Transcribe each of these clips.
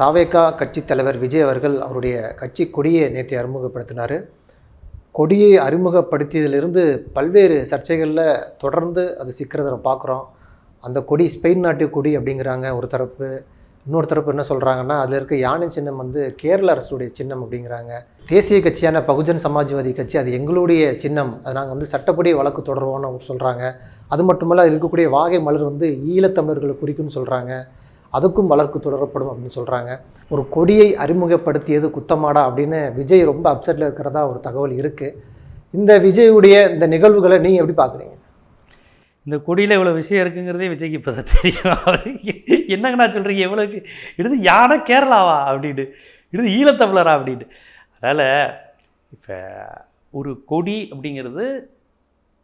தாவேகா கட்சி தலைவர் விஜய் அவர்கள் அவருடைய கட்சி கொடியை நேற்று அறிமுகப்படுத்தினார். கொடியை அறிமுகப்படுத்தியதிலிருந்து பல்வேறு சர்ச்சைகளில் தொடர்ந்து அது சிக்கிறத நம்ம பார்க்குறோம் அந்த கொடி ஸ்பெயின் நாட்டு கொடி அப்படிங்கிறாங்க ஒரு தரப்பு. இன்னொரு தரப்பு என்ன சொல்கிறாங்கன்னா அதில் இருக்க யானை சின்னம் வந்து கேரள அரசுடைய சின்னம் அப்படிங்கிறாங்க. தேசிய கட்சியான பகுஜன் சமாஜ்வாதி கட்சி அது எங்களுடைய சின்னம். அது நாங்கள் வந்து சட்டப்படி வழக்கு தொடருவோம்னு சொல்கிறாங்க அது மட்டுமல்ல அதில் இருக்கக்கூடிய வாகை மலர் வந்து ஈழத்தமிழர்களை குறிக்கும்னு சொல்கிறாங்க அதுக்கும் வழக்கு தொடரப்படும் அப்படின்னு சொல்கிறாங்க ஒரு கொடியை அறிமுகப்படுத்தியது குத்தமாடா அப்படின்னு விஜய் ரொம்ப அப்செட்டில் இருக்கிறதா ஒரு தகவல் இருக்குது இந்த விஜயுடைய இந்த நிகழ்வுகளை நீங்கள் எப்படி பார்க்குறீங்க இந்த கொடியில் இவ்வளோ விஷயம் இருக்குங்கிறதே விஜய்க்கு இப்போ தான் தெரியும் என்னங்கண்ணா சொல்கிறீங்க எவ்வளோ விஷயம். இது யானை கேரளாவா அப்படின்ட்டு. இது ஈழத்தமிழரா அப்படின்ட்டு. அதனால் இப்போ ஒரு கொடி அப்படிங்கிறது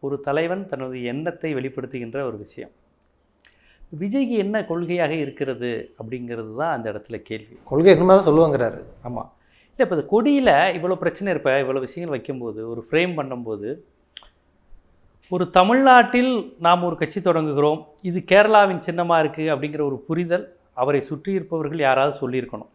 ஒரு தலைவன் தனது எண்ணத்தை வெளிப்படுத்துகின்ற ஒரு விஷயம். விஜய்க்கு என்ன கொள்கையாக இருக்கிறது அப்படிங்கிறது தான் அந்த இடத்துல கேள்வி. கொள்கை என்னமா தான் சொல்லுவாங்கிறாரு. ஆமாம் இல்லை இப்போ இந்த கொடியில் இவ்வளோ பிரச்சனை இருப்ப இவ்வளோ விஷயங்கள் வைக்கும்போது ஒரு ஃப்ரேம் பண்ணும்போது ஒரு தமிழ்நாட்டில் நாம் ஒரு கட்சி தொடங்குகிறோம் இது கேரளாவின் சின்னமாக இருக்குது அப்படிங்கிற ஒரு புரிதல் அவரை சுற்றி இருப்பவர்கள் யாராவது சொல்லியிருக்கணும்.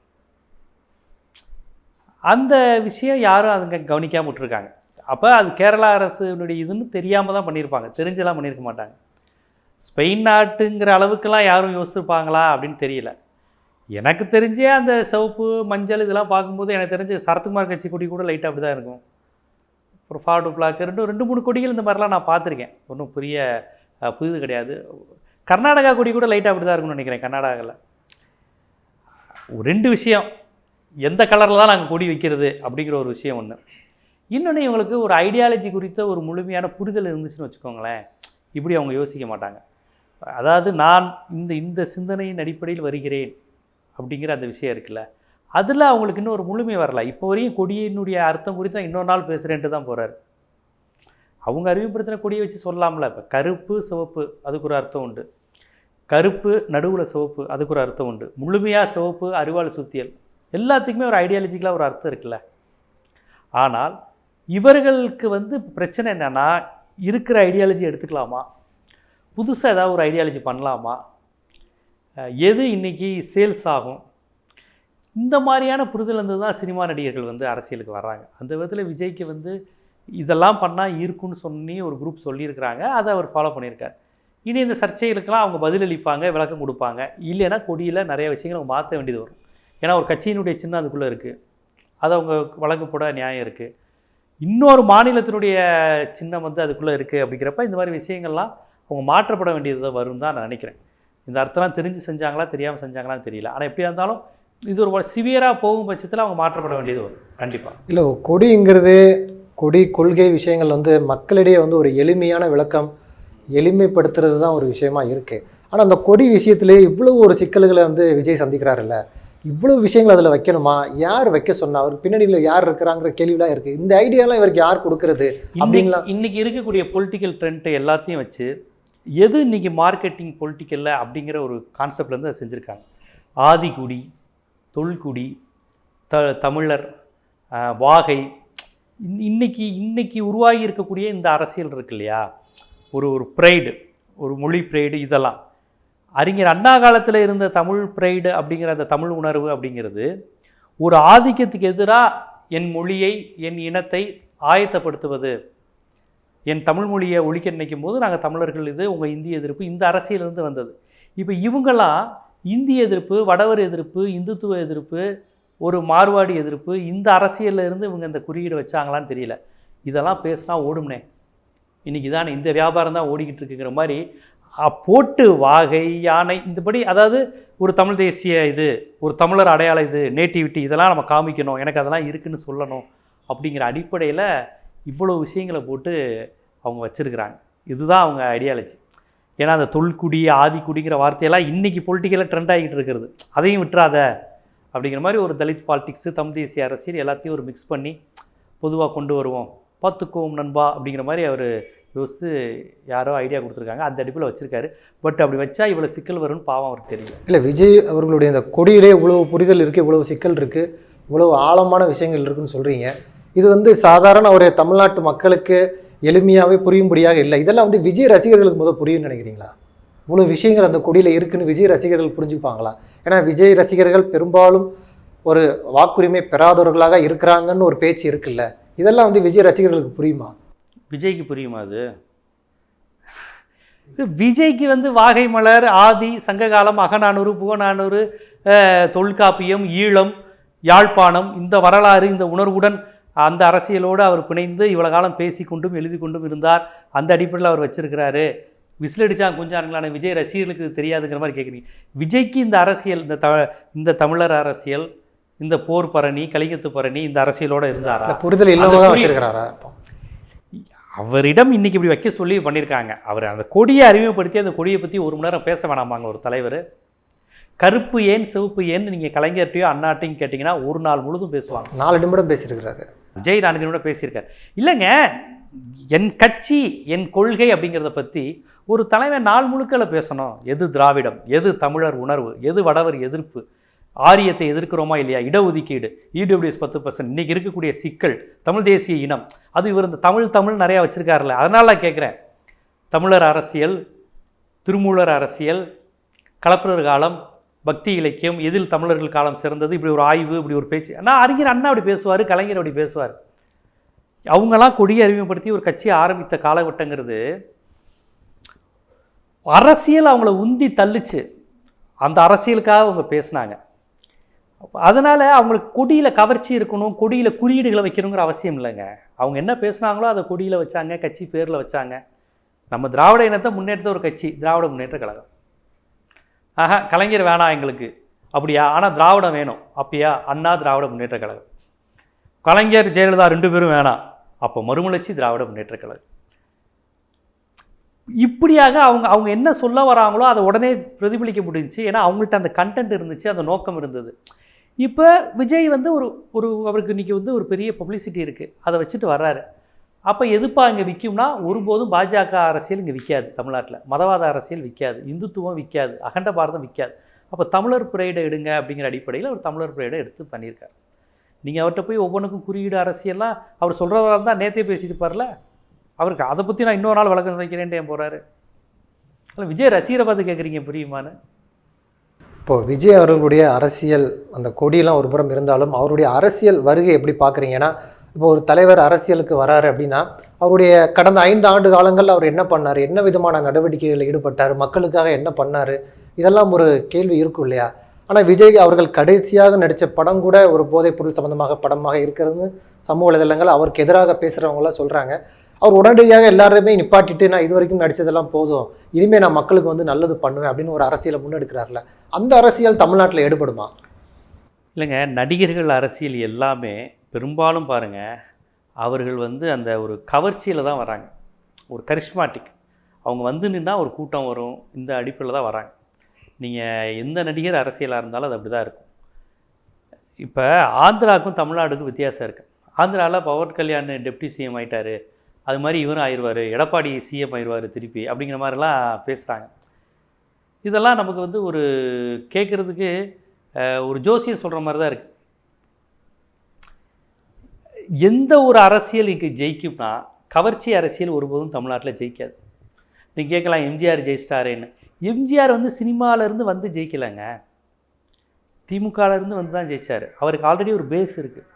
அந்த விஷயம் யாரும் அதுங்க கவனிக்காம விட்டுருக்காங்க. அப்போ அது கேரளா அரசுனுடைய இதுன்னு தெரியாமல் தான் பண்ணியிருப்பாங்க. தெரிஞ்செல்லாம் பண்ணியிருக்க மாட்டாங்க. ஸ்பெயின் நாட்டுங்கிற அளவுக்கெல்லாம் யாரும் யோசிச்சிருப்பாங்களா அப்படின்னு தெரியல. எனக்கு தெரிஞ்சே அந்த சிவப்பு மஞ்சள் இதெல்லாம் பார்க்கும்போது எனக்கு தெரிஞ்சு சரத்குமார் கட்சி கொடி கூட லைட்டாக அப்படி தான் இருக்கும் அப்புறம் ஃபார்டு பிளாக் ரெண்டு ரெண்டு மூணு கொடிகள் இந்த மாதிரிலாம் நான் பார்த்துருக்கேன். ஒன்றும் புரிய புதிது கிடையாது. கர்நாடகா கொடி கூட லைட்டாக அப்படி தான் இருக்கும்னு நினைக்கிறேன் கர்நாடகாவில் ரெண்டு விஷயம். எந்த கலரில் தான் நாங்கள் கொடி வைக்கிறது அப்படிங்கிற ஒரு விஷயம் ஒன்று இன்னொன்று இவங்களுக்கு ஒரு ஐடியாலஜி குறித்த ஒரு முழுமையான புரிதல் இருந்துச்சுன்னு வச்சுக்கோங்களேன். இப்படி அவங்க யோசிக்க மாட்டாங்க. அதாவது நான் இந்த இந்த சிந்தனையின் அடிப்படையில் வருகிறேன் அப்படிங்கிற அந்த விஷயம் இருக்குல்ல. அதில் அவங்களுக்கு இன்னும் ஒரு முழுமை வரல. இப்போ வரையும் கொடியினுடைய அர்த்தம் குறித்து நான் இன்னொரு நாள் பேசுகிறேன்ட்டு தான் போகிறார் அவங்க அறிவுப்படுத்தின கொடியை வச்சு சொல்லலாம்ல. இப்போ கருப்பு சிவப்பு அதுக்கு ஒரு அர்த்தம் உண்டு. கருப்பு நடுவில் சிவப்பு அதுக்கு ஒரு அர்த்தம் உண்டு. முழுமையாக சிவப்பு அரிவாள் சுத்தியல். எல்லாத்துக்குமே ஒரு ஐடியாலஜிக்கலாக ஒரு அர்த்தம் இருக்குல்ல. ஆனால் இவர்களுக்கு வந்து பிரச்சனை என்னென்னா இருக்கிற ஐடியாலஜி எடுத்துக்கலாமா? புதுசாக ஏதாவது ஒரு ஐடியாலஜி பண்ணலாமா? எது இன்றைக்கி சேல்ஸ் ஆகும்? இந்த மாதிரியான புரிதல் இருந்து தான் சினிமா நடிகர்கள் வந்து அரசியலுக்கு வர்றாங்க. அந்த விதத்தில் விஜய்க்கு வந்து இதெல்லாம் பண்ணால் இருக்குன்னு சொல்லி ஒரு குரூப் சொல்லியிருக்கிறாங்க. அதை அவர் ஃபாலோ பண்ணியிருக்கார். இனி இந்த சர்ச்சைகளுக்கெல்லாம் அவங்க பதிலளிப்பாங்க விளக்கம் கொடுப்பாங்க. இல்லைன்னா கொடியில் நிறைய விஷயங்கள் அவங்க மாற்ற வேண்டியது வரும். ஏன்னா ஒரு கட்சியினுடைய சின்னம் அதுக்குள்ளே இருக்குது அது அவங்க வழக்கு போட நியாயம் இருக்குது இன்னொரு மாநிலத்தினுடைய சின்னம் வந்து அதுக்குள்ளே இருக்குது அப்படிங்கிறப்ப இந்த மாதிரி விஷயங்கள்லாம் அவங்க மாற்றப்பட வேண்டியது வரும் தான் நான் நினைக்கிறேன். இந்த அர்த்தம்லாம் தெரிஞ்சு செஞ்சாங்களா தெரியாமல் செஞ்சாங்களான்னு தெரியல. ஆனால் எப்படியா இருந்தாலும் இது ஒரு சிவியராக போகும் பட்சத்தில் அவங்க மாற்றப்பட வேண்டியது வரும். கண்டிப்பாக இல்லை கொடிங்கிறது கொடி கொள்கை விஷயங்கள் வந்து மக்களிடையே வந்து ஒரு எளிமையான விளக்கம் எளிமைப்படுத்துறது தான் ஒரு விஷயமா இருக்குது ஆனால் அந்த கொடி விஷயத்திலே இவ்வளவு ஒரு சிக்கல்களை வந்து விஜய் சந்திக்கிறாருல்ல இவ்வளவு விஷயங்கள் அதில் வைக்கணுமா? யார் வைக்க சொன்னா? அவர் பின்னணியில் யார் இருக்கிறாங்கிற கேள்விலாம் இருக்குது இந்த ஐடியாலாம் இவருக்கு யார் கொடுக்கறது? அப்படிங்களா இன்னைக்கு இருக்கக்கூடிய பொலிட்டிக்கல் ட்ரெண்ட்டு எல்லாத்தையும் வச்சு எது இன்றைக்கி மார்க்கெட்டிங் பொலிட்டிக்கலில் அப்படிங்கிற ஒரு கான்செப்ட்லேருந்து அதை செஞ்சுருக்காங்க. ஆதிக்குடி தொல்குடி த தமிழர் வாகை இன்னைக்கு இன்னைக்கு உருவாகி இருக்கக்கூடிய இந்த அரசியல் இருக்கு இல்லையா? ஒரு ஒரு ப்ரைடு ஒரு மொழி ப்ரைடு இதெல்லாம். அறிஞர் அண்ணா காலத்தில் இருந்த தமிழ் ப்ரைடு அப்படிங்கிற அந்த தமிழ் உணர்வு அப்படிங்கிறது ஒரு ஆதிக்கத்துக்கு எதிராக என் மொழியை என் இனத்தை ஆயத்தப்படுத்துவது. என் தமிழ் மொழியை ஒழிக்க நினைக்கும் போது நாங்கள் தமிழர்கள் இது உங்கள் இந்திய எதிர்ப்பு இந்த அரசியலிருந்து வந்தது. இப்போ இவங்களாம் இந்திய எதிர்ப்பு வடவர் எதிர்ப்பு இந்துத்துவ எதிர்ப்பு ஒரு மார்வாடி எதிர்ப்பு இந்த அரசியலில் இருந்து இவங்க இந்த குறியீடு வச்சாங்களான்னு தெரியல. இதெல்லாம் பேசினா ஓடும்னே. இன்றைக்கி தான் இந்த வியாபாரம் தான் ஓடிக்கிட்டு இருக்குங்கிற மாதிரி போட்டு வாகை யானை இந்தபடி அதாவது ஒரு தமிழ் தேசிய இது ஒரு தமிழர் அடையாளம் இது நேட்டிவிட்டி இதெல்லாம் நம்ம காமிக்கணும் எனக்கு அதெல்லாம் இருக்குதுன்னு சொல்லணும் அப்படிங்கிற அடிப்படையில் இவ்வளோ விஷயங்களை போட்டு அவங்க வச்சுருக்கிறாங்க. இதுதான் அவங்க ஐடியாலஜி ஏன்னா அந்த தொல்குடி ஆதிக்குடிங்கிற வார்த்தையெல்லாம் இன்றைக்கி பொலிட்டிக்கலாக ட்ரெண்ட் ஆகிட்டு இருக்கிறது. அதையும் விட்டுறாத. அப்படிங்கிற மாதிரி ஒரு தலித் பாலிட்டிக்ஸு தமிழ் தேசிய அரசியல் எல்லாத்தையும் ஒரு மிக்ஸ் பண்ணி பொதுவாக கொண்டு வருவோம். பார்த்துக்குவோம் நண்பா அப்படிங்கிற மாதிரி அவர் யோசித்து யாரோ ஐடியா கொடுத்துருக்காங்க. அந்த அடிப்பில் வச்சுருக்காரு. பட் அப்படி வச்சா இவ்வளோ சிக்கல் வரும்னு பாவம் அவருக்கு தெரியும் இல்லை விஜய் அவர்களுடைய அந்த கொடியிலே இவ்வளோ புரிதல் இருக்குது இவ்வளோ சிக்கல் இருக்குது இவ்வளோ ஆழமான விஷயங்கள் இருக்குதுன்னு சொல்கிறீங்க இது வந்து சாதாரண ஒரு தமிழ்நாட்டு மக்களுக்கு எளிமையாகவே புரியும்படியாக இல்லை. இதெல்லாம் வந்து விஜய் ரசிகர்களுக்கு முதல் புரியும்னு நினைக்கிறீங்களா? இவ்வளோ விஷயங்கள் அந்த கொடியில் இருக்குன்னு விஜய் ரசிகர்கள் புரிஞ்சுப்பாங்களா? ஏன்னா விஜய் ரசிகர்கள் பெரும்பாலும் ஒரு வாக்குரிமை பெறாதவர்களாக இருக்கிறாங்கன்னு ஒரு பேச்சு இருக்குல்ல. இதெல்லாம் வந்து விஜய் ரசிகர்களுக்கு புரியுமா? விஜய்க்கு புரியுமா அது? இது விஜய்க்கு வந்து வாகை மலர் ஆதி சங்ககாலம் அகநானூறு புகநானூறு அஹ், தொல்காப்பியம் ஈழம் யாழ்ப்பாணம் இந்த வரலாறு இந்த உணர்வுடன் அந்த அரசியலோடு அவர் பிணைந்து இவ்வளவு காலம் பேசி கொண்டும் எழுதி கொண்டும் இருந்தார். அந்த அடிப்படையில் அவர் வச்சிருக்கிறாரு. விசில் அடிச்சான் கொஞ்சாருங்களான விஜய் ரசிகர்களுக்கு இது தெரியாதுங்கிற மாதிரி கேட்குறீங்க விஜய்க்கு இந்த அரசியல் இந்த த இந்த தமிழர் அரசியல் இந்த போர் பரணி கலிங்கத்து பரணி இந்த அரசியலோட இருந்தாரா? புரிதல் இல்லாம அது தான் புரி- வச்சிருக்கிறாரா? அவரிடம் இன்னைக்கு இப்படி வைக்க சொல்லி பண்ணியிருக்காங்க அவர் அந்த கொடியை அறிமுகப்படுத்தி அந்த கொடியை பற்றி ஒரு மணி நேரம் பேச வேணாமாங்க ஒரு தலைவர். கருப்பு ஏன் சிவப்பு ஏன்னு நீங்கள் கலைஞர்கிட்டயோ அண்ணாட்டையும் கேட்டிங்கன்னா ஒரு நாள் முழுதும் பேசுவாங்க. நாலு நிமிடம் பேசியிருக்கிறாரு. விஜய் நான்கு பேசியிருக்கார். இல்லைங்க என் கட்சி என் கொள்கை அப்படிங்கிறத பற்றி ஒரு தலைவன் நாள் முழுக்கல பேசணும். எது திராவிடம் எது தமிழர் உணர்வு எது வடவர் எதிர்ப்பு ஆரியத்தை எதிர்க்கிறோமா இல்லையா இடஒதுக்கீடு இடபிள்யூஎஸ் பத்து பர்சன்ட் இன்றைக்கி இருக்கக்கூடிய சிக்கல் தமிழ் தேசிய இனம் அது இவர் இந்த தமிழ் தமிழ் நிறையா வச்சுருக்காருல்ல அதனால் நான் கேட்குறேன் தமிழர் அரசியல் திருமூலர் அரசியல் கலப்பிரர் காலம் பக்தி இலக்கியம் எதில் தமிழர்கள் காலம் சிறந்தது இப்படி ஒரு ஆய்வு இப்படி ஒரு பேச்சு. ஆனால் அறிஞர் அண்ணா அப்படி பேசுவார் கலைஞர் அப்படி பேசுவார். அவங்கெல்லாம் கொடியை அறிமுகப்படுத்தி ஒரு கட்சியை ஆரம்பித்த காலகட்டங்கிறது அரசியல் அவங்கள உந்தி தள்ளுச்சு. அந்த அரசியலுக்காக அவங்க பேசுனாங்க. அதனால் அவங்களுக்கு கொடியில் கவர்ச்சி இருக்கணும் கொடியில் குறியீடுகளை வைக்கணுங்கிற அவசியம் இல்லைங்க. அவங்க என்ன பேசுனாங்களோ அதை கொடியில் வச்சாங்க கட்சி பேரில் வச்சாங்க. நம்ம திராவிட இனத்தை முன்னேற்ற ஒரு கட்சி திராவிட முன்னேற்ற கழகம். ஆஹா கலைஞர் வேணாம் எங்களுக்கு. அப்படியா? ஆனால் திராவிடம் வேணும். அப்படியா அண்ணா திராவிட முன்னேற்ற கழகம். கலைஞர் ஜெயலலிதா ரெண்டு பேரும் வேணாம் அப்போ மறுமலர்ச்சி திராவிட முன்னேற்ற கழகம். இப்படியாக அவங்க அவங்க என்ன சொல்ல வராங்களோ அதை உடனே பிரதிபலிக்க முடிஞ்சுச்சு. ஏன்னா அவங்கள்ட்ட அந்த கண்டென்ட் இருந்துச்சு அந்த நோக்கம் இருந்தது. இப்போ விஜய் வந்து ஒரு ஒரு அவருக்கு இன்றைக்கி வந்து ஒரு பெரிய பப்ளிசிட்டி இருக்குது அதை வச்சுட்டு வர்றாரு. அப்போ எதுப்பா இங்கே விற்கும்னா ஒருபோதும் பாஜக அரசியல் இங்கே விற்காது தமிழ்நாட்டில். மதவாத அரசியல் விற்காது இந்துத்துவம் விற்காது அகண்ட பாரதம் விற்காது அப்போ தமிழர் பிரேடை எடுங்க அப்படிங்கிற அடிப்படையில் அவர் தமிழர் பிரேடை எடுத்து பண்ணியிருக்காரு. நீங்கள் அவர்கிட்ட போய் ஒவ்வொன்றுக்கும் குறியீடு அரசியல்லாம் அவர் சொல்கிறவராக இருந்தால் நேற்றே பேசியிருப்பார்ல அவருக்கு அதை பற்றி நான் இன்னொரு நாள் வழக்கம் வைக்கிறேன்ட்டு ஏன் போகிறாரு இல்லை விஜய் ரசிகரை பார்த்து கேட்குறீங்க புரியுமான்னு? இப்போ விஜய் அவர்களுடைய அரசியல் அந்த கொடியெல்லாம் ஒரு புறம் இருந்தாலும் அவருடைய அரசியல் வருகை எப்படி பார்க்குறீங்கன்னா இப்போ ஒரு தலைவர் அரசியலுக்கு வராரு அப்படின்னா அவருடைய கடந்த ஐந்து ஆண்டு காலங்களில் அவர் என்ன பண்ணார்? என்ன விதமான நடவடிக்கைகளில் ஈடுபட்டார்? மக்களுக்காக என்ன பண்ணார்? இதெல்லாம் ஒரு கேள்வி இருக்கும் இல்லையா? ஆனால் விஜய் அவர்கள் கடைசியாக நடித்த படம் கூட ஒரு போதைப் பொருள் சம்பந்தமாக படமாக இருக்கிறது சமூக வலைதளங்கள் அவருக்கு எதிராக பேசுகிறவங்களாம் சொல்கிறாங்க அவர் உடனடியாக எல்லாருமே நிப்பாட்டிட்டு நான் இது வரைக்கும் நடித்ததெல்லாம் போதும். இனிமேல் நான் மக்களுக்கு வந்து நல்லது பண்ணுவேன் அப்படின்னு ஒரு அரசியலை முன்னெடுக்கிறார்ல. அந்த அரசியல் தமிழ்நாட்டில் ஏற்படுமா இல்லைங்க நடிகர்கள் அரசியல் எல்லாமே பெரும்பாலும் பாருங்கள் அவர்கள் வந்து அந்த ஒரு கவர்ச்சியில் தான் வராங்க. ஒரு கரிஷ்மாட்டிக் அவங்க வந்து நின்னா ஒரு கூட்டம் வரும் இந்த அடிப்பில் தான் வராங்க. நீங்கள் எந்த நடிகர் அரசியலாக இருந்தாலும் அது அப்படி தான் இருக்கும். இப்போ ஆந்திராவுக்கும் தமிழ்நாடுக்கும் வித்தியாசம் இருக்குது ஆந்திராவில் பவர் கல்யாண் டெப்டி சிஎம் ஆகிட்டார் அது மாதிரி இவரும் ஆயிடுவார் எடப்பாடி சிஎம் ஆயிடுவார் திருப்பி அப்படிங்கிற மாதிரிலாம் பேசுகிறாங்க இதெல்லாம் நமக்கு வந்து ஒரு கேட்குறதுக்கு ஒரு ஜோசியம் சொல்கிற மாதிரி தான் இருக்குது எந்த ஒரு அரசியல் இங்கே ஜெயிக்கும்னா கவர்ச்சி அரசியல் ஒருபோதும் தமிழ்நாட்டில் ஜெயிக்காது. நீங்கள் கேட்கலாம் எம்ஜிஆர் ஜெயிச்சிட்டாரேன்னு. எம்ஜிஆர் வந்து சினிமாவிலேருந்து வந்து ஜெயிக்கலைங்க. திமுகலேருந்து வந்து தான் ஜெயிச்சார். அவருக்கு ஆல்ரெடி ஒரு பேஸ் இருக்குது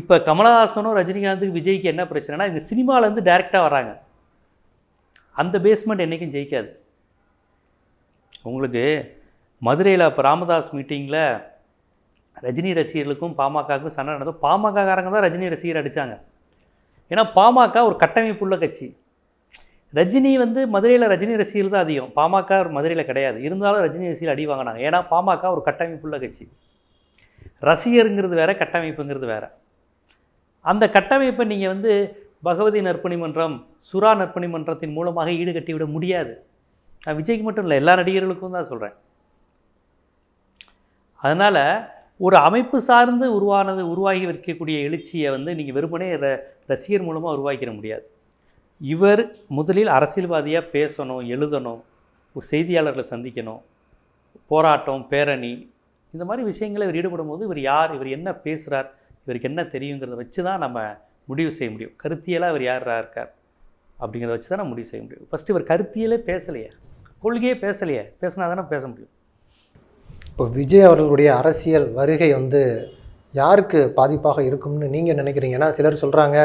இப்போ கமலஹாசனும் ரஜினிகாந்துக்கு விஜய்க்கு என்ன பிரச்சனைனா இந்த சினிமாவிலேருந்து டைரெக்டாக வராங்க. அந்த பேஸ்மெண்ட் என்றைக்கும் ஜெயிக்காது. உங்களுக்கு மதுரையில் இப்போ ராமதாஸ் மீட்டிங்கில் ரஜினி ரசிகர்களுக்கும் பாமகவுக்கும் சண்டை நடந்தது. பாமகக்காரங்க தான் ரஜினி ரசிகர் அடித்தாங்க ஏன்னா பாமக ஒரு கட்டமைப்புள்ள கட்சி. ரஜினி வந்து மதுரையில் ரஜினி ரசிகர் தான் அதிகம். பாமக மதுரையில் கிடையாது. இருந்தாலும் ரஜினி ரசிகர் அடி வாங்கினாங்க. ஏன்னா பாமக ஒரு கட்டமைப்புள்ள கட்சி. ரசிகருங்கிறது வேற கட்டமைப்புங்கிறது வேறு. அந்த கட்டமைப்பை நீங்கள் வந்து பகவதி நற்பணி மன்றம் சுறா நற்பணி மன்றத்தின் மூலமாக ஈடுகட்டி விட முடியாது. நான் விஜய்க்கு மட்டும் இல்லை எல்லா நடிகர்களுக்கும் தான் சொல்கிறேன் அதனால் ஒரு அமைப்பு சார்ந்து உருவானது உருவாகி வைக்கக்கூடிய எழுச்சியை வந்து நீங்கள் வெறுமனே ர ரசிகர் மூலமாக உருவாக்கிட முடியாது. இவர் முதலில் அரசியல்வாதியாக பேசணும் எழுதணும் ஒரு செய்தியாளர்களை சந்திக்கணும் போராட்டம் பேரணி இந்த மாதிரி விஷயங்களை இவர் ஈடுபடும் போது இவர் யார் இவர் என்ன பேசுகிறார் இவருக்கு என்ன தெரியுங்கிறத வச்சு தான் நம்ம முடிவு செய்ய முடியும். கருத்தியலாக இவர் யாரா இருக்கார் அப்படிங்கிறத வச்சு தான் நம்ம முடிவு செய்ய முடியும். ஃபஸ்ட்டு இவர் கருத்தியலே பேசலையே. கொள்கையே பேசலையே. பேசினா தானே பேச முடியும். இப்போ விஜய் அவர்களுடைய அரசியல் வருகை வந்து யாருக்கு பாதிப்பாக இருக்கும்னு நீங்கள் நினைக்கிறீங்க? ஏன்னா சிலர் சொல்கிறாங்க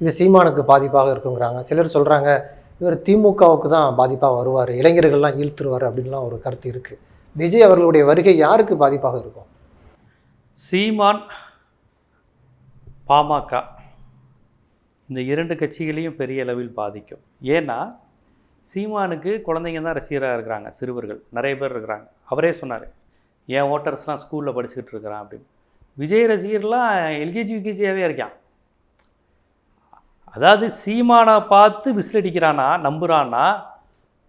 இது சீமானுக்கு பாதிப்பாக இருக்குங்கிறாங்க. சிலர் சொல்கிறாங்க இவர் திமுகவுக்கு தான் பாதிப்பாக வருவார் இளைஞர்கள்லாம் இழுத்துருவார் அப்படின்லாம் ஒரு கருத்து இருக்குது விஜய் அவர்களுடைய வருகை யாருக்கு பாதிப்பாக இருக்கும்? சீமான் பாமக இந்த இரண்டு கட்சிகளையும் பெரிய அளவில் பாதிக்கும். ஏன்னா சீமானுக்கு குழந்தைங்க தான் ரசிகராக இருக்கிறாங்க சிறுவர்கள். நிறைய பேர் இருக்கிறாங்க. அவரே சொன்னார் என் ஓட்டர்ஸ்லாம் ஸ்கூலில் படிச்சுக்கிட்டு இருக்கிறான் அப்படின்னு. விஜய் ரசிகர்லாம் எல்கேஜி யூகேஜியாகவே இருக்கான். அதாவது சீமானை பார்த்து விசிலடிக்கிறானா நம்புகிறான்னா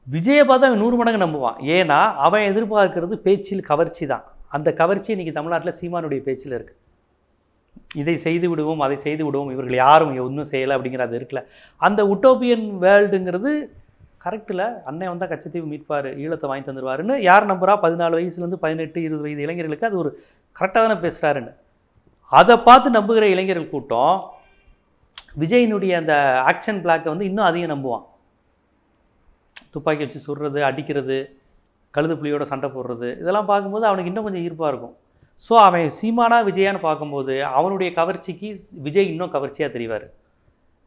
விஜயை பார்த்து அவன் நூறு மடங்கு நம்புவான். ஏன்னா அவன் எதிர்பார்க்கறது பேச்சில் கவர்ச்சி தான். அந்த கவர்ச்சி இன்றைக்கி தமிழ்நாட்டில் சீமானுடைய பேச்சில் இருக்குது இதை செய்து விடுவோம் அதை செய்து விடுவோம் இவர்கள் யாரும் ஒன்றும் செய்யலை அப்படிங்கிற அது இருக்குல்ல அந்த உட்டோப்பியன் வேர்ல்டுங்கிறது கரெக்டில் அண்ணன் வந்தால் கச்சத்தீவு மீட்பார் ஈழத்தை வாங்கி தந்துடுவாருன்னு யார் நம்புறா? பதினாலு வயசுலேருந்து பதினெட்டு இருபது வயது இளைஞர்களுக்கு அது ஒரு கரெக்டாக தானே பேசுகிறாருன்னு அதை பார்த்து நம்புகிற இளைஞர்கள் கூட்டம் விஜயினுடைய அந்த ஆக்ஷன் பிளாக்கை வந்து இன்னும் அதிகம் நம்புவான். துப்பாக்கி வச்சு சுடுறது அடிக்கிறது கழுது புலியோட சண்டை போடுறது இதெல்லாம் பார்க்கும்போது அவனுக்கு இன்னும் கொஞ்சம் ஈர்ப்பாக இருக்கும். ஸோ அவன் சீமானா விஜயான்னு பார்க்கும்போது அவனுடைய கவர்ச்சிக்கு விஜய் இன்னும் கவர்ச்சியாக தெரிவார்.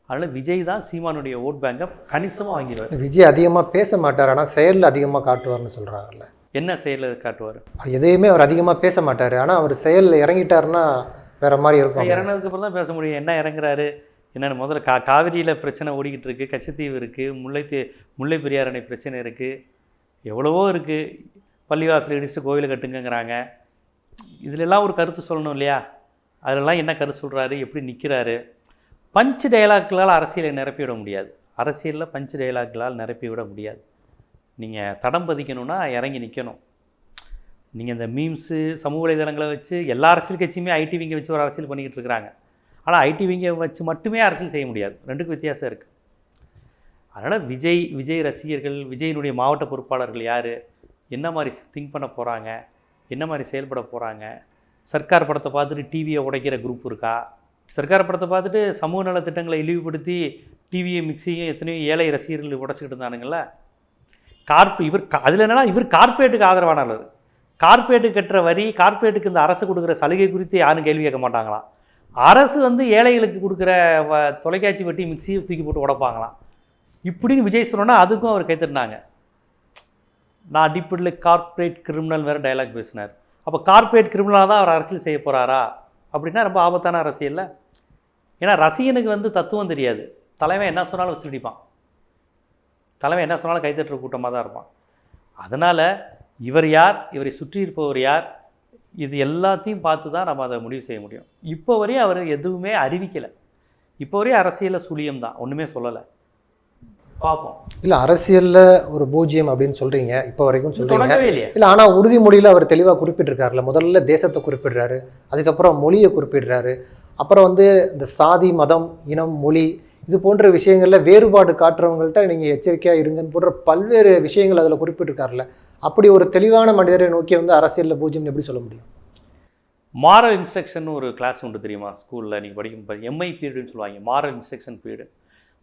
அதனால் விஜய் தான் சீமானுடைய ஓட் பேங்கை கணிசமாக வாங்கிடுவார். விஜய் அதிகமாக பேச மாட்டார் ஆனால் செயலில் அதிகமாக காட்டுவார்னு சொல்கிறாங்கல்ல என்ன செயலில் காட்டுவார்? எதையுமே அவர் அதிகமாக பேச மாட்டார் ஆனால் அவர் செயலில் இறங்கிட்டாருன்னா வேற மாதிரி இருக்கும். இறங்கினதுக்கு அப்புறம் தான் பேச முடியும் என்ன இறங்குறாரு என்னென்ன. முதல்ல கா காவிரியில் பிரச்சனை ஓடிக்கிட்டு இருக்குது கச்சத்தீவு இருக்குது முல்லை தீ- முல்லை பெரியார் அணை பிரச்சனை இருக்குது எவ்வளவோ இருக்குது பள்ளிவாசல் இடிச்சுட்டு கோவில் கட்டுங்கங்கிறாங்க. இதிலெல்லாம் ஒரு கருத்து சொல்லணும் இல்லையா? அதிலெல்லாம் என்ன கருத்து சொல்கிறாரு எப்படி நிற்கிறாரு பஞ்ச் டைலாக்குகளால் அரசியலை நிரப்பிவிட முடியாது. அரசியலில் பஞ்ச் டைலாக்குகளால் நிரப்பி விட முடியாது. நீங்கள் தடம் பதிக்கணும்னா இறங்கி நிற்கணும் நீங்கள் இந்த மீம்ஸு சமூக வலைதளங்களை வச்சு எல்லா அரசியல் கட்சியுமே ஐடி விங்க வச்சு ஒரு அரசியல் பண்ணிக்கிட்டு இருக்கிறாங்க. ஆனால் ஐடி விங்க வச்சு மட்டுமே அரசியல் செய்ய முடியாது. ரெண்டுக்கும் வித்தியாசம் இருக்குது அதனால் விஜய் விஜய் ரசிகர்கள் விஜயினுடைய மாவட்ட பொறுப்பாளர்கள் யார்? என்ன மாதிரி திங்க் பண்ண போகிறாங்க என்ன மாதிரி செயல்பட போகிறாங்க சர்க்கார் படத்தை பார்த்துட்டு டிவியை உடைக்கிற குரூப் இருக்கா? சர்க்கார படத்தை பார்த்துட்டு சமூக நலத்திட்டங்களை இழிவுபடுத்தி டிவியை மிக்சியும் எத்தனையோ ஏழை ரசிகர்கள் உடச்சிக்கிட்டு இருந்தானுங்கள கார்ப் இவர் அதில் என்னென்னா இவர் கார்ப்பரேட்டுக்கு ஆதரவானவர் கார்பரேட்டு கட்டுற வரி கார்ப்பரேட்டுக்கு இந்த அரசு கொடுக்குற சலுகை குறித்து யாரும் கேள்வி கேட்க மாட்டாங்களாம். அரசு வந்து ஏழைகளுக்கு கொடுக்குற வ- தொலைக்காட்சி வட்டி மிக்சியை தூக்கி போட்டு உடைப்பாங்களாம். இப்படின்னு விஜய் சொன்னோன்னா அதுக்கும் அவர் கைத்திருந்தாங்க நான் அடிப்படையில் கார்ப்பரேட் கிரிமினல் வேறு டயலாக் பேசினார். அப்போ கார்ப்பரேட் கிரிமினலாக தான் அவர் அரசியல் செய்ய போகிறாரா அப்படின்னா ரொம்ப ஆபத்தான அரசியல்ல. ஏன்னா ரசிகனுக்கு வந்து தத்துவம் தெரியாது. தலைவன் என்ன சொன்னாலும் வச்சுடிப்பான் தலைவன் என்ன சொன்னாலும் கைத்தட்டுற கூட்டமாக தான் இருப்பான். அதனால் இவர் யார் இவரை சுற்றி இருப்பவர் யார் இது எல்லாத்தையும் பார்த்து தான் நம்ம அதை முடிவு செய்ய முடியும். இப்போ வரையும் அவர் எதுவுமே அறிவிக்கலை. இப்போ வரையும் அரசியலில் சுழியம் தான். ஒன்றுமே சொல்லலை. பார்ப்போம் இல்லை அரசியலில் ஒரு பூஜ்ஜியம் அப்படின்னு சொல்கிறீங்க இப்போ வரைக்கும் சொல்கிறீங்க இல்லை ஆனால் உறுதிமொழியில் அவர் தெளிவாக குறிப்பிட்டிருக்காருல்ல. முதல்ல தேசத்தை குறிப்பிடுறாரு அதுக்கப்புறம் மொழியை குறிப்பிடுறாரு அப்புறம் வந்து இந்த சாதி மதம் இனம் மொழி இது போன்ற விஷயங்களில் வேறுபாடு காட்டுறவங்கள்ட்ட நீங்கள் எச்சரிக்கையாக இருங்கன்னு போன்ற பல்வேறு விஷயங்கள் அதில் குறிப்பிட்டிருக்காருல்ல. அப்படி ஒரு தெளிவான மனிதரை நோக்கி வந்து அரசியலில் பூஜ்ஜியம்னு எப்படி சொல்ல முடியும்? மாரல் இன்ஸ்ட்ரக்ஷன் ஒரு கிளாஸ் உண்டு தெரியுமா? ஸ்கூலில் நீங்கள் படிக்கும் எம்ஐ பீரியட்னு சொல்லுவாங்க. Moral instruction period.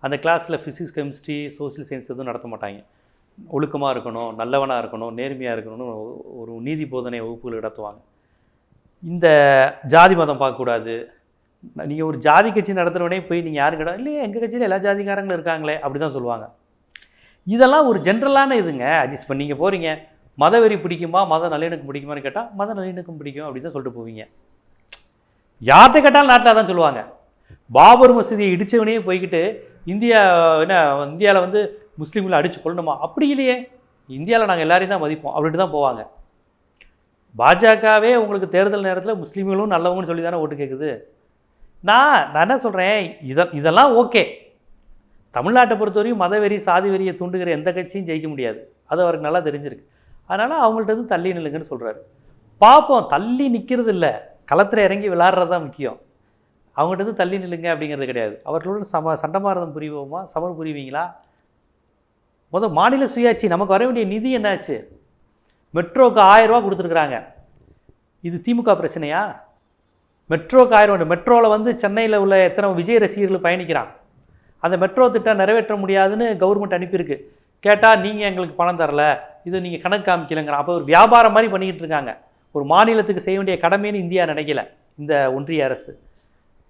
அந்த கிளாஸில் ஃபிசிக்ஸ் கெமிஸ்ட்ரி சோசியல் சயின்ஸ் எதுவும் நடத்த மாட்டாங்க. ஒழுக்கமாக இருக்கணும் நல்லவனாக இருக்கணும் நேர்மையாக இருக்கணும்னு ஒரு நீதி போதனை வகுப்புகள் நடத்துவாங்க. இந்த ஜாதி மதம் பார்க்கக்கூடாது. நீங்கள் ஒரு ஜாதி கட்சி நடத்துகிறவனே போய் நீங்கள் யாரும் கிடையாது இல்லையே எங்கள் கட்சியில் எல்லா ஜாதிக்காரங்களும் இருக்காங்களே அப்படி தான் சொல்லுவாங்க. இதெல்லாம் ஒரு ஜென்ரலான இதுங்க. அட்ஜஸ்ட் இப்போ நீங்கள் போகிறீங்க மதவெறி பிடிக்குமா? மத நல்லிணக்கம் பிடிக்குமான்னு கேட்டால் மத நல்லிணக்கம் பிடிக்கும் அப்படின்னு தான் சொல்லிட்டு போவீங்க. யார்கிட்ட கேட்டாலும் நாட்டில் தான் சொல்லுவாங்க. பாபர் மசூதியை இடித்தவனே போய்கிட்டு இந்தியா என்ன இந்தியாவில் வந்து முஸ்லீம்களை அடித்து கொள்ளணுமா அப்படி இல்லையே. இந்தியாவில் நாங்கள் எல்லாரையும் தான் மதிப்போம். அப்படின்ட்டு தான் போவாங்க. பாஜகவே உங்களுக்கு தேர்தல் நேரத்தில் முஸ்லீம்களும் நல்லவங்கன்னு சொல்லி தானே ஓட்டு கேட்குது நான் நான் என்ன சொல்கிறேன் இதை இதெல்லாம் ஓகே. தமிழ்நாட்டை பொறுத்தவரையும் மதவெறி சாதி வெறியை தூண்டுகிற எந்த கட்சியும் ஜெயிக்க முடியாது. அது அவருக்கு நல்லா தெரிஞ்சிருக்கு. அதனால் அவங்கள்ட்ட இருந்து தள்ளி நில்லுங்கன்னு சொல்கிறாரு பார்ப்போம் தள்ளி நிற்கிறது இல்லை களத்தில் இறங்கி விளாட்றது தான் முக்கியம். அவங்ககிட்ட இருந்து தள்ளி நில்லுங்க அப்படிங்கிறது கிடையாது. அவர்களோட சம சண்டமாரதம் புரிவோமா? சமர் புரிவீங்களா? முதல் மாநில சுயாட்சி நமக்கு வர வேண்டிய நிதி என்னாச்சு? மெட்ரோக்கு ஆயிரம் கொடுத்துருக்குறாங்க. இது திமுக பிரச்சனையா? மெட்ரோக்கு ஆயிரம் ரூபா மெட்ரோவில் வந்து சென்னையில் உள்ள எத்தனை விஜய் ரசிகர்கள் பயணிக்கிறான்? அந்த மெட்ரோ திட்டம் நிறைவேற்ற முடியாதுன்னு கவர்மெண்ட் அனுப்பியிருக்கு. கேட்டால் நீங்கள் எங்களுக்கு பணம் தரல. இது நீங்கள் கணக்கு காமிக்கலைங்கிற. அப்போ ஒரு வியாபாரம் மாதிரி பண்ணிக்கிட்டு இருக்காங்க. ஒரு மாநிலத்துக்கு செய்ய வேண்டிய கடமைன்னு இந்தியா நினைக்கல இந்த ஒன்றிய அரசு.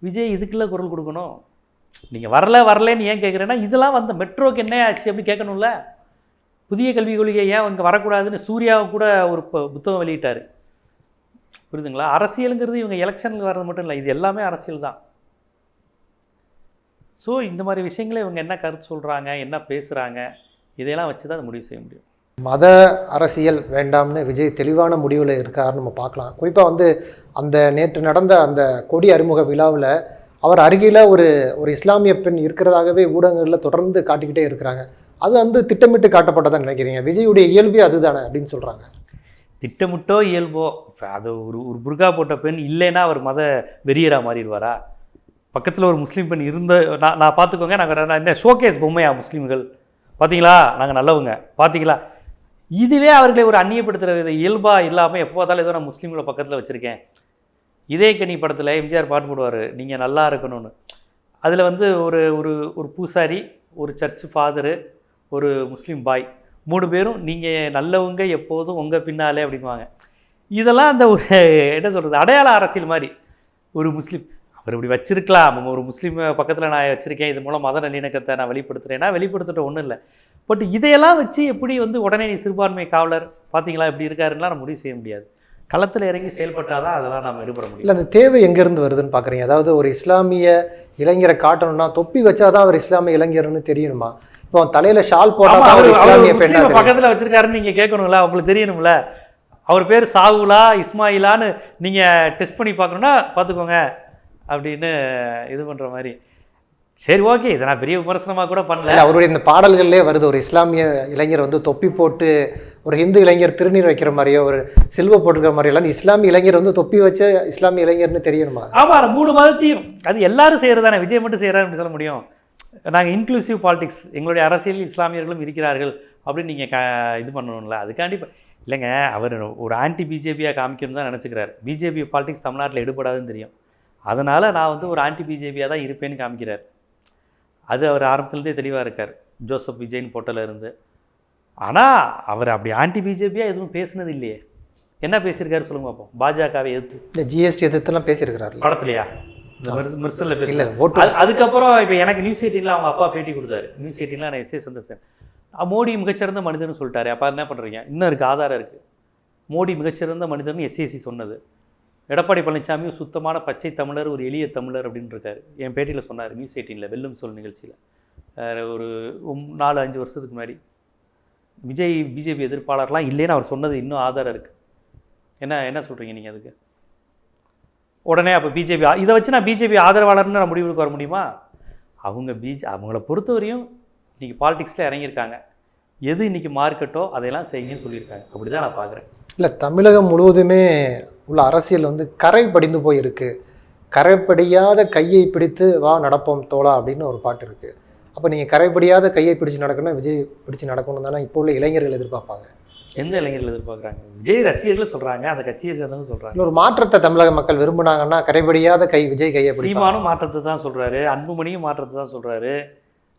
விஜய் இதுக்குள்ள குரல் கொடுக்கணும். நீங்கள் வரல வரலன்னு ஏன் கேட்குறேன்னா இதெல்லாம் வந்த மெட்ரோக்கு என்ன ஆச்சு அப்படின்னு கேட்கணும்ல. புதிய கல்விக் கொள்கை ஏன் இங்கே வரக்கூடாதுன்னு சூர்யாவை கூட ஒரு புத்தகம் வெளியிட்டார். புரியுதுங்களா? அரசியலுங்கிறது இவங்க எலெக்ஷனுக்கு வர்றது மட்டும் இல்லை இது எல்லாமே அரசியல் தான். ஸோ இந்த மாதிரி விஷயங்களை இவங்க என்ன கருத்து சொல்கிறாங்க என்ன பேசுகிறாங்க இதையெல்லாம் வச்சு தான் அதை முடிவு செய்ய முடியும். மத அரசியல் வேண்டாம்னு விஜய் தெளிவான முடிவில் இருக்காருன்னு நம்ம பார்க்கலாம். குறிப்பாக வந்து அந்த நேற்று நடந்த அந்த கொடி அறிமுக விழாவில் அவர் அருகில் ஒரு ஒரு இஸ்லாமிய பெண் இருக்கிறதாகவே ஊடகங்களில் தொடர்ந்து காட்டிக்கிட்டே இருக்கிறாங்க. அது வந்து திட்டமிட்டு காட்டப்பட்டதா நினைக்கிறீங்க? விஜயுடைய இயல்பே அதுதானே அப்படின்னு சொல்கிறாங்க திட்டமிட்டோ இயல்போ அது ஒரு ஒரு புர்கா போட்ட பெண் இல்லைன்னா அவர் மத வெறியரா மாறிடுவாரா? பக்கத்தில் ஒரு முஸ்லீம் பெண் இருந்த நான் நான் பார்த்துக்கோங்க நாங்கள் என்ன ஷோகேஸ் பொம்மையா முஸ்லீம்கள்? பார்த்தீங்களா நாங்கள் நல்லவங்க. பார்த்தீங்களா இதுவே அவர்களை ஒரு அந்நியப்படுத்துகிற வித இயல்பாக இல்லாமல் எப்போ பார்த்தாலும் ஏதோ நான் முஸ்லீம்களை பக்கத்தில் வச்சுருக்கேன். இதே கனி படத்தில் எம்ஜிஆர் பாட்டு போடுவார் நீங்கள் நல்லா இருக்கணும்னு. அதில் வந்து ஒரு ஒரு ஒரு பூசாரி ஒரு சர்ச் ஃபாதரு ஒரு முஸ்லீம் பாய் மூணு பேரும் நீங்கள் நல்லவங்க எப்போதும் உங்கள் பின்னாலே அப்படிங்குவாங்க இதெல்லாம் அந்த ஒரு என்ன சொல்கிறது அடையாள அரசியல் மாதிரி. ஒரு முஸ்லீம் அவர் இப்படி வச்சிருக்கலாம். ஒரு முஸ்லீம் பக்கத்தில் நான் வச்சுருக்கேன். இது மூலம் மத நல்லிணக்கத்தை நான் வெளிப்படுத்துகிறேன்னா வெளிப்படுத்துகிட்ட ஒன்றும் இல்லை. பட் இதையெல்லாம் வச்சு எப்படி வந்து உடனே நீ சிறுபான்மை காவலர் பார்த்தீங்களா இப்படி இருக்காருன்னா நம்ம முடிவு செய்ய முடியாது. களத்தில் இறங்கி செயல்பட்டாதான் அதெல்லாம் நம்ம ஈடுபட முடியும். இல்லை அந்த தேவை எங்கேருந்து வருதுன்னு பார்க்குறீங்க அதாவது ஒரு இஸ்லாமிய இளைஞரை காட்டணும்னா தொப்பி வச்சாதான் அவர் இஸ்லாமிய இளைஞர்னு தெரியணுமா? இப்போ தலையில ஷால் போட்டால் அவரு- இஸ்லாமிய பெண்ணா. பக்கத்துல வச்சிருக்காருன்னு நீங்க கேட்கணும்ல உங்களுக்கு தெரியணும்ல. அவர் பேர் சாகுலா இஸ்மாயிலான்னு நீங்க டெஸ்ட் பண்ணி பார்க்கணும்னா பார்த்துக்கோங்க அப்படின்னு இது பண்ற மாதிரி. சரி ஓகே. இதை நான் பெரிய விமர்சனமா கூட பண்ணல. அவருடைய இந்த பாடல்கள்லே வருது. ஒரு இஸ்லாமிய இளைஞர் வந்து தொப்பி போட்டு ஒரு ஹிந்து இளைஞர் திருநீர் வைக்கிற மாதிரியோ ஒரு சில்வ போட்டுக்கிற மாதிரியோ எல்லாம் இஸ்லாமிய இளைஞர் வந்து தொப்பி வச்ச இஸ்லாமிய இளைஞர்னு தெரியணுமா? ஆமா அந்த மூணு மதத்தையும். அது எல்லாரும் செய்யறதானே விஜய் மட்டும் செய்யறாருன்னு சொல்ல முடியும். நாங்க இன்க்ளூசிவ் பாலிடிக்ஸ் எங்களுடைய அரசியல் இஸ்லாமியர்களும் இருக்கிறார்கள் அப்படின்னு நீங்க க இது பண்ணணும்ல. அதுக்காண்டி இப்ப- இல்லைங்க அவர் ஒரு ஆன்டி பிஜேபியாக காமிக்கணும் தான் நினச்சிக்கிறார். பிஜேபி பாலிடிக்ஸ் தமிழ்நாட்டில் எடுபடாதுன்னு தெரியும். அதனால் நான் வந்து ஒரு ஆன்டி பிஜேபியாக தான் இருப்பேன்னு காமிக்கிறார். அது அவர் ஆரம்பத்துலேருந்தே தெளிவாக இருக்கார். ஜோசப் விஜய்னு போட்டல இருந்து. ஆனால் அவர் அப்படி ஆன்டி பிஜேபியாக எதுவும் பேசுனது இல்லையே. என்ன பேசியிருக்காரு சொல்லுங்க பார்ப்போம் பாஜகவை எதிர்த்து. இந்த ஜிஎஸ்டி எதிர்த்துலாம் பேசியிருக்கிறாரு படத்துலையா? மிர்சலில் பேச இல்ல ஓட்டு அது அதுக்கப்புறம் இப்போ எனக்கு நியூஸ் எயிட்டீனில் அவங்க அப்பா பேட்டி கொடுத்தாரு. நியூஸ் எயிட்டீனில் நான் எஸ்ஏ சந்தோஷன் மோடி மிகச்சிறந்த மனிதர்னு சொல்லிட்டாரு. அப்போ என்ன பண்ணுறீங்க இன்னும் இருக்குது ஆதாரம் இருக்குது மோடி மிகச்சிறந்த மனிதர்னு எஸ்ஏசி சொன்னது. எடப்பாடி பழனிசாமி சுத்தமான பச்சை தமிழர் ஒரு எளிய தமிழர் அப்படின்னு இருக்காரு என் பேட்டியில் சொன்னார் நியூஸ் எயிட்டீனில் வெல்லும் சொல் நிகழ்ச்சியில். ஒரு உம் நாலு அஞ்சு வருஷத்துக்கு முன்னாடி. விஜய் பிஜேபி எதிர்ப்பாளர்லாம் இல்லைன்னு அவர் சொன்னது இன்னும் ஆதாரம் இருக்குது என்ன என்ன சொல்கிறீங்க நீங்கள் அதுக்கு? உடனே அப்போ பிஜேபி இதை வச்சு நான் பிஜேபி ஆதரவாளர்னு நான் முடிவுக்கு வர முடியுமா? அவங்க பிஜே அவங்கள பொறுத்தவரையும் இன்றைக்கி பாலிடிக்ஸில் இறங்கியிருக்காங்க. எது இன்றைக்கி மார்க்கெட்டோ அதையெல்லாம் செய்யுங்கன்னு சொல்லியிருக்காங்க. அப்படி தான் நான் பார்க்குறேன் இல்லை தமிழகம் முழுவதுமே உள்ள அரசியல் வந்து கரை படிந்து போயிருக்கு. கரைப்படியாத கையை பிடித்து வா நடப்போம் தோழா அப்படின்னு ஒரு பாட்டு இருக்கு. அப்போ நீங்கள் கரைப்படியாத கையை பிடிச்சு நடக்கணும் விஜய் பிடிச்சு நடக்கணும் தானே இப்போ உள்ள இளைஞர்கள் எதிர்பார்ப்பாங்க. எந்த இளைஞர்கள் எதிர்பார்க்குறாங்க? விஜய் ரசிகர்கள் சொல்கிறாங்க அந்த கட்சியை சேர்ந்தவங்க சொல்கிறாங்க ஒரு மாற்றத்தை தமிழக மக்கள் விரும்புனாங்கன்னா கரைபடியாத கை விஜய் கையை சீமானும் மாற்றத்தை தான் சொல்கிறாரு அன்புமணியும் மாற்றத்தை தான் சொல்கிறாரு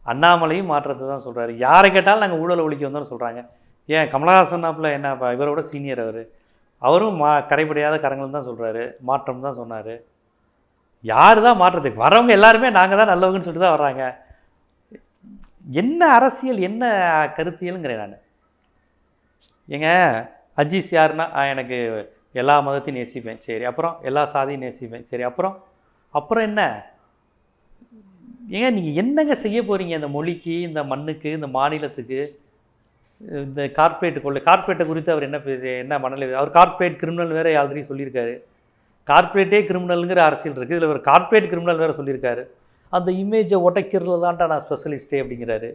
அண்ணாமலையும் மாற்றத்தை தான் சொல்கிறாரு யாரை கேட்டாலும் நாங்கள் ஊழல் ஒழிக்க வந்தோம்னு சொல்கிறாங்க ஏன் கமலஹாசன் அப்பில் என்ன இவரோட சீனியர் அவர். அவரும் மா கரைபடியாத கரங்கள் தான் சொல்கிறாரு மாற்றம் தான் சொன்னார். யார் தான் மாற்றத்துக்கு வரவங்க எல்லாருமே நாங்கள் தான் நல்லவங்கன்னு சொல்லிட்டு தான் வர்றாங்க. என்ன அரசியல் என்ன கருத்தியலுங்கிறேன் நான். ஏங்க அஜீஸ் யாருன்னா எனக்கு எல்லா மதத்தையும் நேசிப்பேன். சரி அப்புறம் எல்லா சாதியும் நேசிப்பேன். சரி அப்புறம் அப்புறம் என்ன? ஏங்க நீங்கள் என்னங்க செய்ய போகிறீங்க இந்த மொழிக்கு இந்த மண்ணுக்கு இந்த மாநிலத்துக்கு? இந்த கார்ப்பரேட் கொள்ளை கார்ப்பரேட்டை குறித்து அவர் என்ன பேச என்ன மனநிலை அவர் கார்ப்பரேட் கிரிமினல் வேற ஆல்ரெடி சொல்லியிருக்காரு. கார்ப்பரேட்டே கிரிமினலுங்கிற அரசியல் இருக்குது இதில் ஒரு கார்ப்பரேட் கிரிமினல் வேற சொல்லியிருக்காரு. அந்த இமேஜை உடைக்கிறதுல தான்டா நான் ஸ்பெஷலிஸ்டே அப்படிங்கிறாரு.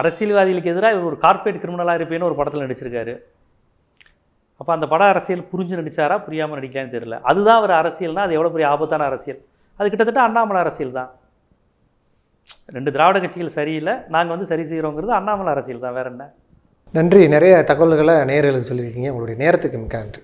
அரசியல்வாதிகளுக்கு எதிராக இவர் ஒரு கார்ப்பரேட் கிரிமினலாக இருப்பேன்னு ஒரு படத்தில் நடிச்சிருக்காரு. அப்போ அந்த பட அரசியல் புரிஞ்சு நடிச்சாரா புரியாமல் நடிக்கலான்னு தெரியல. அதுதான் அவர் அரசியல்னால் அது எவ்வளோ பெரிய ஆபத்தான அரசியல். அது கிட்டத்தட்ட அண்ணாமலை அரசியல் தான். ரெண்டு திராவிட கட்சிகள் சரியில்லை நாங்கள் வந்து சரி செய்கிறோங்கிறது அண்ணாமலை அரசியல் தான். வேற என்ன? நன்றி. நிறைய தகவல்களை நேயர்களுக்கு சொல்லியிருக்கீங்க. உங்களுடைய நேரத்துக்கு மிக்க நன்றி.